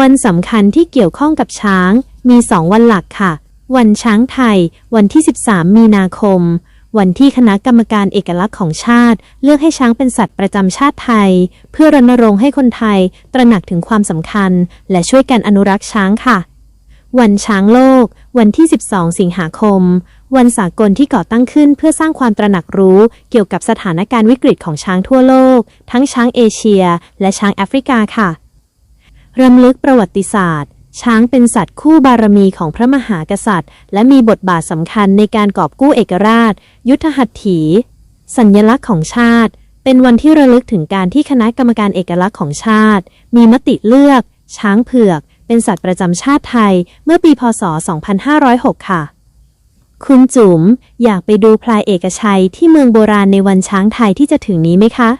วันสำคัญที่เกี่ยวข้องกับช้างมี2วันหลักค่ะ วันช้างไทย วันที่ 13 มีนาคม วันที่คณะกรรมการเอกลักษณ์ของชาติ เลือกให้ช้างเป็นสัตว์ประจำชาติไทย เพื่อรณรงค์ให้คนไทย ตระหนักถึงความสำคัญ และช่วยกันอนุรักษ์ช้างค่ะ วันช้างโลก วันที่ 12 สิงหาคม วันสากลที่ก่อตั้งขึ้น เพื่อสร้างความตระหนักรู้ เกี่ยวกับสถานการณ์วิกฤตของช้างทั่วโลก ทั้งช้างเอเชีย และช้างแอฟริกาค่ะ รำลึกประวัติศาสตร์ ช้างเป็นสัตว์คู่บารมีของพระมหากษัตริย์ และมีบทบาทสำคัญในการกอบกู้เอกราช ยุทธหัตถี สัญลักษณ์ของชาติ เป็นวันที่ระลึกถึงการที่คณะกรรมการเอกลักษณ์ของชาติ มีมติเลือก ช้างเผือก เป็นสัตว์ประจำชาติไทย เมื่อปีพศ 2506 ค่ะคุณจุ๋มอยากไปดูพลายเอกชัยที่เมืองโบราณในวันช้างไทยที่จะถึงนี้ไหมคะ